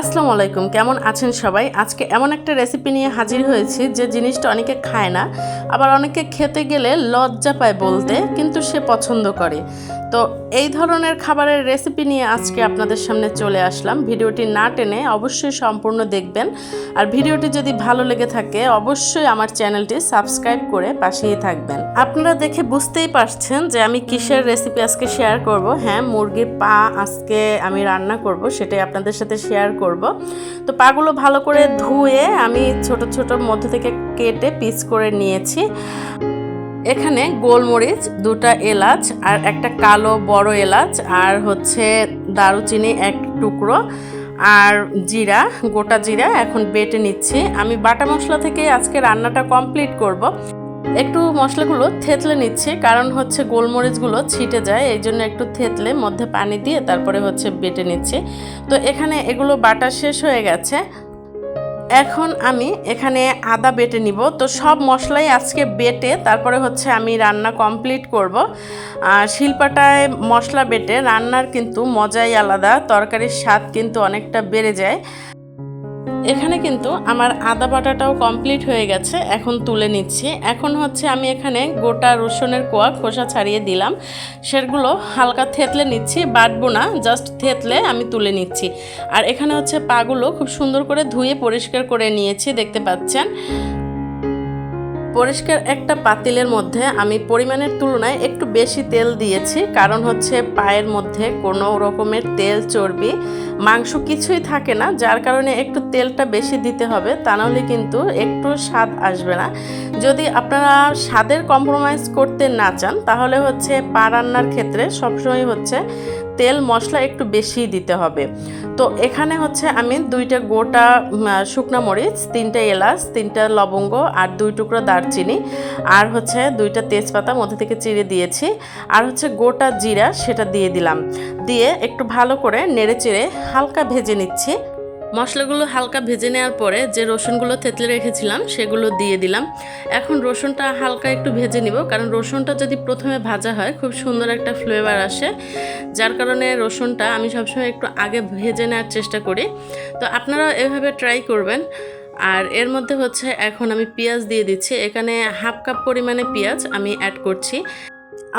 আসসালামু আলাইকুম, কেমন আছেন সবাই? আজকে এমন একটা রেসিপি নিয়ে হাজির হয়েছি যে জিনিসটা অনেকে খায় না, আবার অনেকে খেতে গেলে লজ্জা পায় বলতে, কিন্তু সে পছন্দ করে। তো এই ধরনের খাবারের রেসিপি নিয়ে আজকে আপনাদের সামনে চলে আসলাম। ভিডিওটি না টেনে অবশ্যই সম্পূর্ণ দেখবেন। আর ভিডিওটি যদি ভালো লেগে থাকে, অবশ্যই আমার চ্যানেলটি সাবস্ক্রাইব করে পাশেই থাকবেন। আপনারা দেখে বুঝতেই পারছেন যে আমি কিসের রেসিপি আজকে শেয়ার করব। হ্যাঁ মুরগির পা আজকে আমি রান্না করব, সেটাই আপনাদের সাথে শেয়ার করব। তো পাগুলো ভালো করে ধুয়ে আমি ছোট ছোট মধ্য থেকে কেটে পিস করে নিয়েছি। এখানে গোলমরিচ, দুটা এলাচ আর একটা কালো বড় এলাচ আর হচ্ছে দারুচিনি এক টুকরো আর জিরা, গোটা জিরা এখন বেটে নিচ্ছি। আমি বাটা মশলা থেকে আজকে রান্নাটা কমপ্লিট করব। একটু মশলাগুলো থেতলে নিচ্ছি, কারণ হচ্ছে গোলমরিচগুলো ছিটে যায়, এই জন্য একটু থেতলে, মধ্যে পানি দিয়ে তারপরে হচ্ছে বেটে নিচ্ছি। তো এখানে এগুলো বাটা শেষ হয়ে গেছে। এখন আমি এখানে আদা বেটে নিব। তো সব মশলাই আজকে বেটে তারপরে হচ্ছে আমি রান্না কমপ্লিট করব। আর শিলপাটায় মশলা বেটে, রান্নার কিন্তু মজাই আলাদা, তরকারির স্বাদ কিন্তু অনেকটা বেড়ে যায়। এখানে কিন্তু আমার আদা বাটাটাও কমপ্লিট হয়ে গেছে, এখন তুলে নিচ্ছি। এখন হচ্ছে আমি এখানে গোটা রসুনের কোয়া খোসা ছাড়িয়ে দিলাম। সেগুলো হালকা থেতলে নিচ্ছি, বাটবো না জাস্ট থেতলে আমি তুলে নিচ্ছি। আর এখানে হচ্ছে পাগুলো খুব সুন্দর করে ধুয়ে পরিষ্কার করে নিয়েছি, দেখতে পাচ্ছেন। পরিষ্কার একটা পাতিলের মধ্যে আমি পরিমাণের তুলনায় একটু বেশি তেল দিয়েছি, কারণ হচ্ছে পায়ের মধ্যে কোনো রকমের তেল, চর্বি, মাংস কিছুই থাকে না, যার কারণে একটু তেলটা বেশি দিতে হবে, তা নাহলে কিন্তু একটু স্বাদ আসবে না। যদি আপনারা স্বাদের কম্প্রোমাইজ করতে না চান, তাহলে হচ্ছে পা রান্নার ক্ষেত্রে সবসময় হচ্ছে তেল মশলা একটু বেশি দিতে হবে। তো এখানে হচ্ছে আমি দুইটা গোটা শুকনো মরিচ, তিনটা এলাচ, তিনটা লবঙ্গ আর দুই টুকরো দারচিনি আর হচ্ছে দুইটা তেজপাতা মধ্যে থেকে চিড়ে দিয়েছি। আর হচ্ছে গোটা জিরা সেটা দিয়ে দিলাম। দিয়ে একটু ভালো করে নেড়ে চেড়ে হালকা ভেজে নিচ্ছি। মশলাগুলো হালকা ভেজে নেওয়ার পরে যে রসুনগুলো থেতলে রেখেছিলাম, সেগুলো দিয়ে দিলাম। এখন রসুনটা হালকা একটু ভেজে নিব, কারণ রসুনটা যদি প্রথমে ভাজা হয়, খুব সুন্দর একটা ফ্লেভার আসে। যার কারণে রসুনটা আমি সবসময় একটু আগে ভেজে নেওয়ার চেষ্টা করি। তো আপনারা এভাবে ট্রাই করবেন। আর এর মধ্যে হচ্ছে এখন আমি পেঁয়াজ দিয়ে দিচ্ছি। এখানে হাফ কাপ পরিমাণে পেঁয়াজ আমি অ্যাড করছি।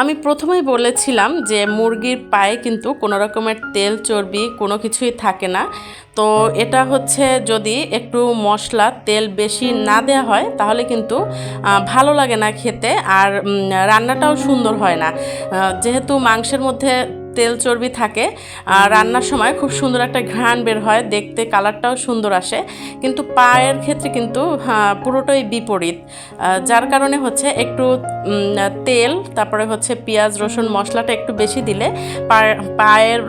আমি প্রথমেই বলেছিলাম যে মুরগির পায়ে কিন্তু কোনো রকমের তেল, চর্বি কোনো কিছুই থাকে না। তো এটা হচ্ছে যদি একটু মশলা, তেল বেশি না দেওয়া হয় তাহলে কিন্তু ভালো লাগে না খেতে আর রান্নাটাও সুন্দর হয় না। যেহেতু মাংসের মধ্যে তেল চর্বি থাকে আর রান্নার সময় খুব সুন্দর একটা ঘ্রাণ বের হয়, দেখতে কালারটাও সুন্দর আসে। কিন্তু পায়ের ক্ষেত্রে কিন্তু পুরোটাই বিপরীত। যার কারণে হচ্ছে একটু তেল, তারপরে হচ্ছে পেঁয়াজ, রসুন, মশলাটা একটু বেশি দিলে পায়ের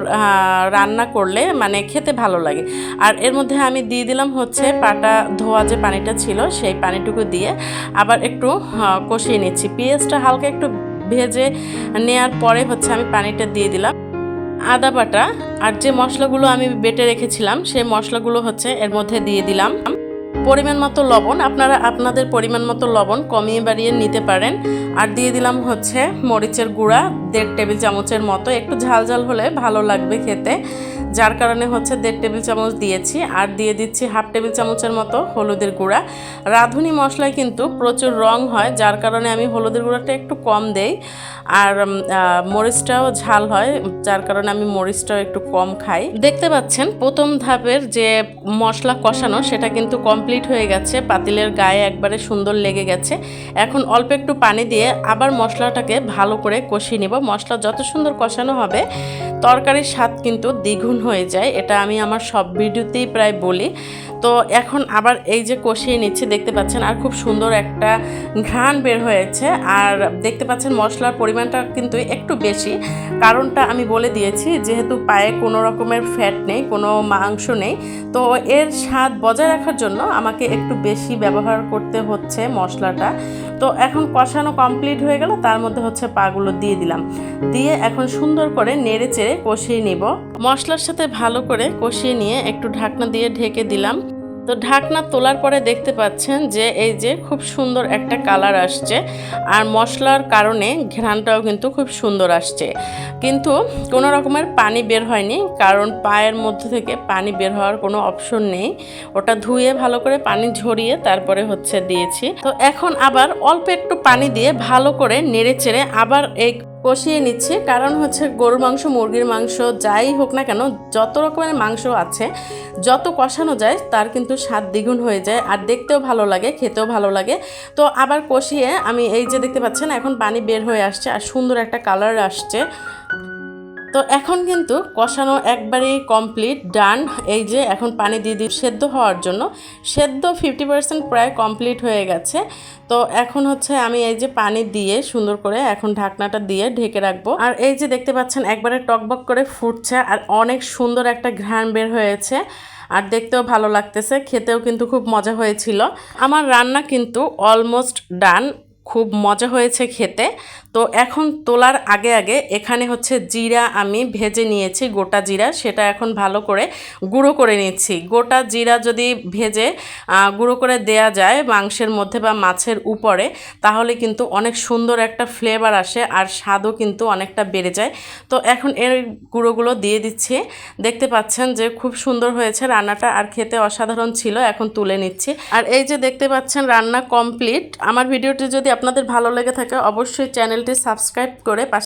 রান্না করলে মানে খেতে ভালো লাগে। আর এর মধ্যে আমি দিয়ে দিলাম হচ্ছে পাটা, ধোয়া যে পানিটা ছিল সেই পানিটুকু দিয়ে আবার একটু কষিয়ে নিচ্ছি। পেঁয়াজটা হালকা একটু ভেজে নেয়ার পরে হচ্ছে আমি পানিটা দিয়ে দিলাম। আদা বাটা আর যে মশলাগুলো আমি বেটে রেখেছিলাম, সেই মশলাগুলো হচ্ছে এর মধ্যে দিয়ে দিলাম। পরিমাণ মতো লবণ, আপনারা আপনাদের পরিমাণ মতো লবণ কমিয়ে বাড়িয়ে নিতে পারেন। আর দিয়ে দিলাম হচ্ছে মরিচের গুঁড়া, দেড় টেবিল চামচের মতো। একটু ঝাল ঝাল হলে ভালো লাগবে খেতে। যার কারণে হচ্ছে দেড় টেবিল চামচ দিয়েছি আর দিয়ে দিচ্ছি হাফ টেবিল চামচের মতো হলুদের গুঁড়া। রাঁধুনি মশলায় কিন্তু প্রচুর রং হয়, যার কারণে আমি হলুদের গুঁড়াটা একটু কম দেই। আর মরিচটাও ঝাল হয়, যার কারণে আমি মরিচটাও একটু কম খাই। দেখতে পাচ্ছেন, প্রথম ধাপের যে মশলা কষানো, সেটা কিন্তু কমপ্লিট হয়ে গেছে, পাতিলের গায়ে একবারে সুন্দর লেগে গেছে। এখন অল্প একটু পানি দিয়ে আবার মশলাটাকে ভালো করে কষিয়ে নিব। মশলা যত সুন্দর কষানো হবে তরকারির স্বাদ কিন্তু দ্বিগুণ হয়ে যায়, এটা আমি আমার সব ভিডিওতেই প্রায় বলি। তো এখন আবার এই যে কষিয়ে নিচ্ছে, দেখতে পাচ্ছেন আর খুব সুন্দর একটা ঘ্রাণ বের হয়েছে। আর দেখতে পাচ্ছেন মশলার পরিমাণটা কিন্তু একটু বেশি। কারণটা আমি বলে দিয়েছি, যেহেতু পায়ে কোনো রকমের ফ্যাট নেই, কোনো মাংস নেই, তো এর স্বাদ বজায় রাখার জন্য আমাকে একটু বেশি ব্যবহার করতে হচ্ছে মশলাটা। তো এখন কষানো কমপ্লিট হয়ে গেল, তার মধ্যে হচ্ছে পাগুলো দিয়ে দিলাম। দিয়ে এখন সুন্দর করে নেড়ে চেড়ে কষিয়ে নেব। মশলার সাথে ভালো করে কষিয়ে নিয়ে একটু ঢাকনা দিয়ে ঢেকে দিলাম। তো ঢাকনা তোলার পরে দেখতে পাচ্ছেন যে এই যে খুব সুন্দর একটা কালার আসছে। আর মশলার কারণে ঘ্রাণটাও কিন্তু খুব সুন্দর আসছে। কিন্তু কোনো রকমের পানি বের হয়নি, কারণ পায়ের মধ্যে থেকে পানি বের হওয়ার কোনো অপশন নেই। ওটা ধুয়ে ভালো করে পানি ঝরিয়ে তারপরে হচ্ছে দিয়েছি। তো এখন আবার অল্প একটু পানি দিয়ে ভালো করে নেড়ে চেড়ে আবার এই কষিয়ে নিচ্ছি। কারণ হচ্ছে গরুর মাংস, মুরগির মাংস, যাই হোক না কেন, যত রকমের মাংস আছে, যত কষানো যায়, তার কিন্তু স্বাদ দ্বিগুণ হয়ে যায়। আর দেখতেও ভালো লাগে, খেতেও ভালো লাগে। তো আবার কষিয়ে আমি এই যে দেখতে পাচ্ছেন, এখন পানি বের হয়ে আসছে আর সুন্দর একটা কালার আসছে। তো এখন কিন্তু কষানো একবারেই কমপ্লিট ডান এই যে এখন পানি দিয়ে দিই সেদ্ধ হওয়ার জন্য। সেদ্ধ ফিফটি পার্সেন্ট প্রায় কমপ্লিট হয়ে গেছে। তো এখন হচ্ছে আমি এই যে পানি দিয়ে সুন্দর করে এখন ঢাকনাটা দিয়ে ঢেকে রাখব। আর এই যে দেখতে পাচ্ছেন, একবারে টকবক করে ফুটছে আর অনেক সুন্দর একটা ঘ্রাণ বের হয়েছে। আর দেখতেও ভালো লাগতেছে, খেতেও কিন্তু খুব মজা হয়েছিল। আমার রান্না কিন্তু অলমোস্ট ডান খুব মজা হয়েছে খেতে। তো এখন তোলার আগে আগে এখানে হচ্ছে জিরা আমি ভেজে নিয়েছি, গোটা জিরা। সেটা এখন ভালো করে গুঁড়ো করে নিচ্ছি। গোটা জিরা যদি ভেজে গুঁড়ো করে দেয়া যায় মাংসের মধ্যে বা মাছের উপরে, তাহলে কিন্তু অনেক সুন্দর একটা ফ্লেভার আসে আর স্বাদও কিন্তু অনেকটা বেড়ে যায়। তো এখন এর গুঁড়োগুলো দিয়ে দিচ্ছি। দেখতে পাচ্ছেন যে খুব সুন্দর হয়েছে রান্নাটা আর খেতে অসাধারণ ছিল, এখন তুলে নিচ্ছি। আর এই যে দেখতে পাচ্ছেন রান্না কমপ্লিট। আমার ভিডিওটি যদি আপনাদের ভালো লেগে থাকে অবশ্যই চ্যানেলটি সাবস্ক্রাইব করে পাশে